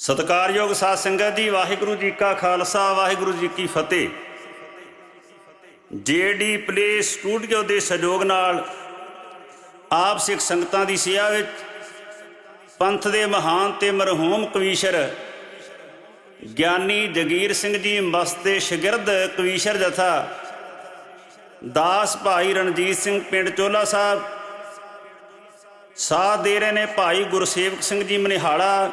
ਸਤਿਕਾਰਯੋਗ ਸਾਧ ਸੰਗਤ ਜੀ, ਵਾਹਿਗੁਰੂ ਜੀ ਕਾ ਖਾਲਸਾ, ਵਾਹਿਗੁਰੂ ਜੀ ਕੀ ਫਤਿਹ। ਜੇਡੀ ਪਲੇ ਸਟੂਡੀਓ ਦੇ ਸਹਿਯੋਗ ਨਾਲ ਆਪ ਸਿੱਖ ਸੰਗਤਾਂ ਦੀ ਸੇਵਾ ਵਿੱਚ ਪੰਥ ਦੇ ਮਹਾਨ ਤੇ ਮਰਹੂਮ ਕਵੀਸ਼ਰ ਗਿਆਨੀ ਜਗੀਰ ਸਿੰਘ ਜੀ, ਮਸਤੇ ਸ਼ਗਿਰਦ ਕਵੀਸ਼ਰ ਜਥਾ ਦਾਸ ਭਾਈ ਰਣਜੀਤ ਸਿੰਘ, ਪਿੰਡ ਚੋਲਾ ਸਾਹਿਬ, ਸਾਥ ਦੇ ਰਹੇ ਨੇ ਭਾਈ ਗੁਰਸੇਵਕ ਸਿੰਘ ਜੀ ਮਨਿਹਾੜਾ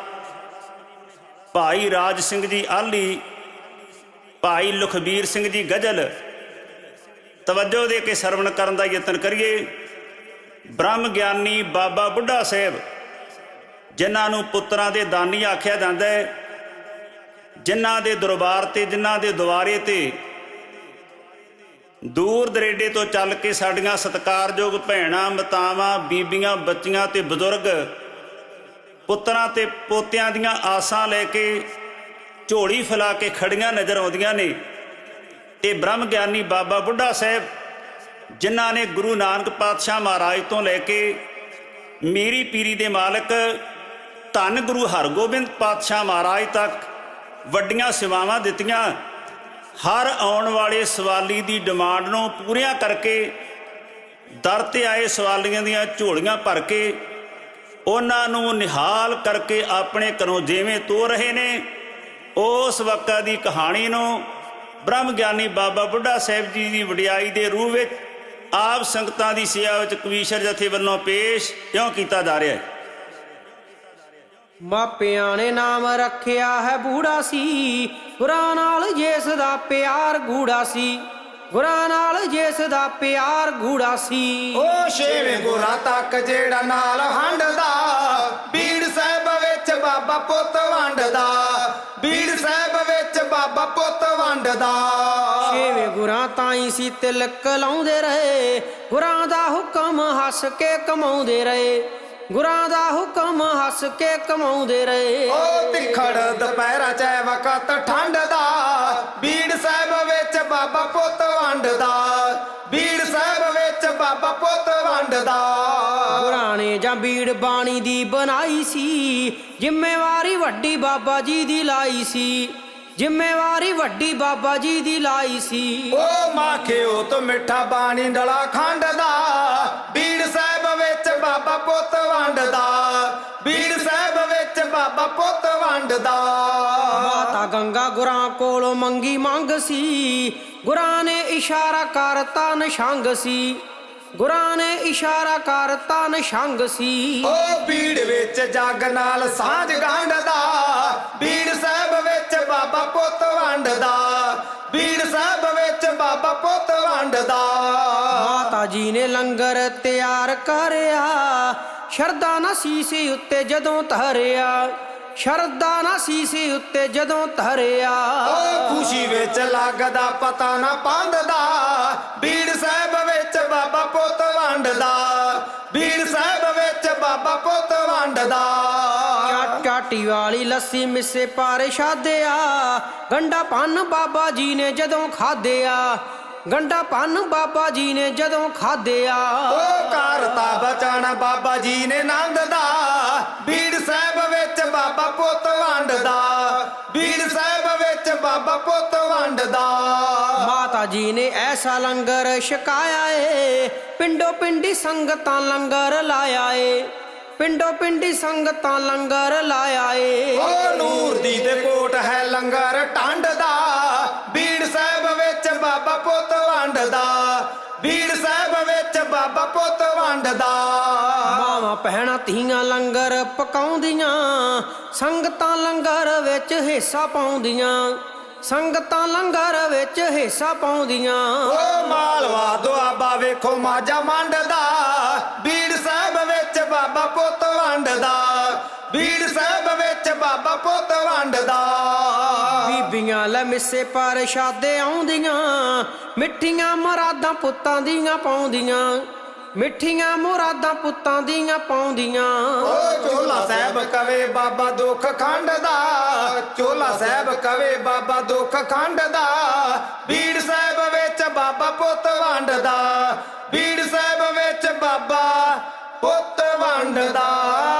ਭਾਈ ਰਾਜ ਸਿੰਘ ਜੀ ਆਲੀ ਭਾਈ ਲਖਬੀਰ ਸਿੰਘ ਜੀ ਗਜਲ। ਤਵੱਜੋ ਦੇ ਕੇ ਸਰਵਣ ਕਰਨ ਦਾ ਯਤਨ ਕਰੀਏ। ਬ੍ਰਹਮ ਗਿਆਨੀ ਬਾਬਾ ਬੁੱਢਾ ਸਾਹਿਬ, ਜਿਨ੍ਹਾਂ ਨੂੰ ਪੁੱਤਰਾਂ ਦੇ ਦਾਨੀ ਆਖਿਆ ਜਾਂਦਾ ਹੈ, ਜਿਨ੍ਹਾਂ ਦੇ ਦਰਬਾਰ ਤੇ, ਜਿਨ੍ਹਾਂ ਦੇ ਦੁਆਰੇ ਤੇ ਦੂਰ ਦਰੇਡੇ ਤੋਂ ਚੱਲ ਕੇ ਸਾਡੀਆਂ ਸਤਿਕਾਰਯੋਗ ਭੈਣਾਂ, ਮਤਾਵਾਂ, ਬੀਬੀਆਂ, ਬੱਚੀਆਂ ਤੇ ਬਜ਼ੁਰਗ ਪੁੱਤਰਾਂ ਤੇ ਪੋਤਿਆਂ ਦੀਆਂ ਆਸਾਂ ਲੈ ਕੇ ਝੋਲੀ ਫੈਲਾ ਕੇ ਖੜੀਆਂ ਨਜ਼ਰ ਆਉਂਦੀਆਂ ਨੇ। ਤੇ ਬ੍ਰਹਮ ਗਿਆਨੀ ਬਾਬਾ ਬੁੱਢਾ ਸਾਹਿਬ, ਜਿਨ੍ਹਾਂ ਨੇ ਗੁਰੂ ਨਾਨਕ ਪਾਤਸ਼ਾਹ ਮਹਾਰਾਜ ਤੋਂ ਲੈ ਕੇ ਮੀਰੀ ਪੀਰੀ ਦੇ ਮਾਲਕ ਧੰਨ ਗੁਰੂ ਹਰਗੋਬਿੰਦ ਪਾਤਸ਼ਾਹ ਮਹਾਰਾਜ ਤੱਕ ਵੱਡੀਆਂ ਸੇਵਾਵਾਂ ਦਿੱਤੀਆਂ। ਹਰ ਆਉਣ ਵਾਲੇ ਸਵਾਲੀ ਦੀ ਡਿਮਾਂਡ ਨੂੰ ਪੂਰੀਆਂ ਕਰਕੇ ਦਰ ਤੇ ਆਏ ਸਵਾਲੀਆਂ ਦੀਆਂ ਝੋਲੀਆਂ ਭਰ ਕੇ ਉਹਨਾਂ ਨੂੰ ਨਿਹਾਲ ਕਰਕੇ ਆਪਣੇ ਘਰੋਂ ਜਿਵੇਂ ਤੋ ਰਹੇ ਨੇ, ਉਸ ਵਕਤ ਦੀ ਕਹਾਣੀ ਨੂੰ ਬ੍ਰਹਮ ਗਿਆਨੀ ਬਾਬਾ ਬੁੱਢਾ ਸਾਹਿਬ ਜੀ ਦੀ ਵਡਿਆਈ ਦੇ ਰੂਪ ਵਿੱਚ ਆਪ ਸੰਗਤਾਂ ਦੀ ਸੇਵਾ ਵਿੱਚ ਕਵੀਸ਼ਰ ਜਥੇ ਵੱਲੋਂ ਪੇਸ਼ ਕਿਉਂ ਕੀਤਾ ਜਾ ਰਿਹਾ ਹੈ? ਮਾਪਿਆਂ ਨੇ ਨਾਮ ਰੱਖਿਆ ਹੈ ਬੂੜਾ ਸੀ ਗੁਰਾਂ ਨਾਲ ਜਿਸ ਦਾ ਪਿਆਰ ਗੂੜਾ ਸੀ। ਗੁਰਾਂ ਨਾਲ ਜਿਸ ਦਾ ਪਿਆਰ ਗੂੜਾ ਸੀ। ਉਹ ਛੇਵੇਂ ਗੁਰਾਂ ਤੱਕ ਜਿਹੜਾ ਨਾਲ ਹੰਡਦਾ ਬੀੜ ਸਾਹਿਬ ਵਿੱਚ ਬਾਬਾ ਪੁੱਤ ਵੰਡਦਾ ਬੀੜ ਸਾਹਿਬ ਵਿੱਚ ਬਾਬਾ ਪੁੱਤ ਵੰਡਦਾ। ਛੇਵੇਂ ਗੁਰਾਂ ਤਾਈ ਸੀ ਤਿਲਕ ਲਾਉਂਦੇ ਰਹੇ ਗੁਰਾਂ ਦਾ ਹੁਕਮ ਹੱਸ ਕੇ ਕਮਾਉਂਦੇ ਰਹੇ। ਗੁਰਾਂ ਦਾ ਹੁਕਮ ਹੱਸ ਕੇ ਕਮਾਉਂਦੇ ਰਹੇ। ਉਹ ਤਿਖੜ ਦੁਪਹਿਰਾਂ ਚ ਵਕਤ ਠੰਡ ਦਾ ਬੀੜ ਸਾਹਿਬ ਵਿੱਚ ਬਾਬਾ ਪੁੱਤ ਵੰਡਦਾ। ਬੀੜ ਸਾਹਿਬ ਵਿੱਚ ਬਾਬਾ ਪੁੱਤ ਵੰਡਦਾ। ਗੁਰਾਂ ਨੇ ਜਾਂ ਬੀੜ ਬਾਣੀ ਦੀ ਬਣਾਈ ਸੀ। ਜ਼ਿੰਮੇਵਾਰੀ ਵੱਡੀ ਬਾਬਾ ਜੀ ਦੀ ਲਾਈ ਸੀ। ਜ਼ਿੰਮੇਵਾਰੀ ਵੱਡੀ ਬਾਬਾ ਜੀ ਦੀ ਲਾਈ ਸੀ। ਉਹ ਮਾਖਿਓ ਤੋਂ ਮਿੱਠਾ ਬਾਣੀ ਡਲਾ ਖੰਡ ਦਾ ਬਾਬਾ ਪੁੱਤ ਵੰਡਦਾ। ਬੀੜ ਸਾਹਿਬ ਵਿੱਚ ਬਾਬਾ ਪੁੱਤ ਵੰਡਦਾ। ਮਾਤਾ ਗੰਗਾ ਗੁਰਾਂ ਕੋਲੋਂ ਮੰਗੀ ਮੰਗ ਸੀ। ਗੁਰਾਂ ਨੇ ਇਸ਼ਾਰਾ ਕਰਤਾ ਨਿਸ਼ੰਗ ਸੀ। ਗੁਰਾਂ ਨੇ ਇਸ਼ਾਰਾ ਕਰਤਾ ਨਿਸ਼ੰਗ ਸੀ। ਉਹ ਬੀੜ ਵਿੱਚ ਜੱਗ ਨਾਲ ਸਾਂਝ ਗੰਢਦਾ। ਬੀੜ ਸਾਹਿਬ ਵਿੱਚ ਬਾਬਾ ਪੁੱਤ ਵੰਡਦਾ। ਬੀੜ ਸਾਹਿਬ ਵਿੱਚ ਬਾਬਾ ਪੁੱਤ ਵੰਡਦਾ। ਮਾਤਾ ਜੀ ਨੇ ਲੰਗਰ ਤਿਆਰ ਕਰਿਆ ਸ਼ਰਦਾ ਨਾ ਸੀਸੇ ਉੱਤੇ ਜਦੋਂ ਧਰਿਆ ਸ਼ਰਦਾ ਨਾ ਸੀਸੇ ਉੱਤੇ ਜਦੋਂ ਧਰਿਆ। ਉਹ ਖੁਸ਼ੀ ਵਿੱਚ ਲੱਗਦਾ ਪਤਾ ਨਾ ਪੰਦਦਾ ਬੀੜ ਸਾਹਿਬ ਵਿੱਚ ਬਾਬਾ ਪੁੱਤ ਵੰਡਦਾ ਬੀੜ ਸਾਹਿਬ ਵਿੱਚ ਬਾਬਾ ਪੁੱਤ ਵੰਡਦਾ। ਚਾਟੀ ਵਾਲੀ ਲੱਸੀ ਮਿੱਸੇ ਪਾਰੇ ਛਾਦਿਆ ਗੰਡਾ ਪੰਨ ਬਾਬਾ ਜੀ ਨੇ ਜਦੋਂ ਖਾਦਿਆ ਗੰਡਾ ਪੰਨ ਬਾਬਾ ਜੀ ਨੇ ਜਦੋਂ ਖਾਦਿਆ ਉਹ ਕਰਤਾ ਬਚਾਣਾ ਬਾਬਾ ਜੀ ਨੇ ਨੰਦ ਦਾ ਬੀੜ ਸਾਹਿਬ ਵਿੱਚ ਬਾਬਾ ਪੁੱਤ ਵੰਡਦਾ। ਬੀੜ ਸਾਹਿਬ ਵਿੱਚ ਬਾਬਾ ਪੁੱਤ ਵੰਡਦਾ। ਮਾਤਾ ਜੀ ਨੇ ਐਸਾ ਲੰਗਰ ਛਕਾਇਆ ਏ। ਪਿੰਡੋ ਪਿੰਡੀ ਸੰਗਤਾਂ ਲੰਗਰ ਲਾਇਆ ਏ। ਪਿੰਡੋ ਪਿੰਡੀ ਸੰਗਤਾਂ ਲੰਗਰ ਲਾਇਆ ਏ ਉਹ ਨੂਰ ਦੀ ਤੇ ਕੋਟ ਹੈ ਲੰਗਰ ਟੰਡ ਦਾ। ਬੀੜ ਸਾਹਿਬ ਵਿੱਚ ਬਾਬਾ ਪੁੱਤ ਵੰਡਦਾ। ਬੀੜ ਸਾਹਿਬ ਵਿੱਚ ਬਾਬਾ ਪੁੱਤ ਵੰਡਦਾ। ਮਾਵਾਂ ਭੈਣਾਂ ਧੀਆਂ ਲੰਗਰ ਪਕਾਉਂਦੀਆਂ। ਸੰਗਤਾਂ ਲੰਗਰ ਵਿੱਚ ਹਿੱਸਾ ਪਾਉਂਦੀਆਂ। ਸੰਗਤਾਂ ਲੰਗਰ ਵਿੱਚ ਹਿੱਸਾ ਪਾਉਂਦੀਆਂ। ਉਹ ਮਾਲਵਾ ਦੁਆਬਾ ਵੇਖੋ ਮਾਜਾ ਮੰਡਦਾ। ਬਾਬਾ ਪੁੱਤ ਵੰਡਦਾ। ਬੀੜ ਸਾਹਿਬ ਵਿੱਚ ਬਾਬਾ ਪੁੱਤ ਵੰਡਦਾ। ਬੀਬੀਆਂ ਲੈ ਮਿੱਸੇ ਪਰ ਸ਼ਾਦੇ ਆਉਂਦੀਆਂ ਮਿੱਠੀਆਂ ਮੁਰਾਦਾਂ ਪੁੱਤਾਂ ਦੀਆਂ ਪਾਉਂਦੀਆਂ ਮਿੱਠੀਆਂ ਮੁਰਾਦਾਂ ਪੁੱਤਾਂ ਦੀਆਂ ਪਾਉਂਦੀਆਂ। ਓ ਚੋਲਾ ਸਾਹਿਬ ਕਵੇ ਬਾਬਾ ਦੁੱਖ ਖੰਡਦਾ ਚੋਲਾ ਸਾਹਿਬ ਕਵੇ ਬਾਬਾ ਦੁੱਖ ਖੰਡਦਾ। ਬੀੜ ਸਾਹਿਬ ਵਿੱਚ ਬਾਬਾ ਪੁੱਤ ਵੰਡਦਾ ਬੀੜ ਸਾਹਿਬ ਵਿੱਚ ਬਾਬਾ ਪੁੱਤ ਵੰਡਦਾ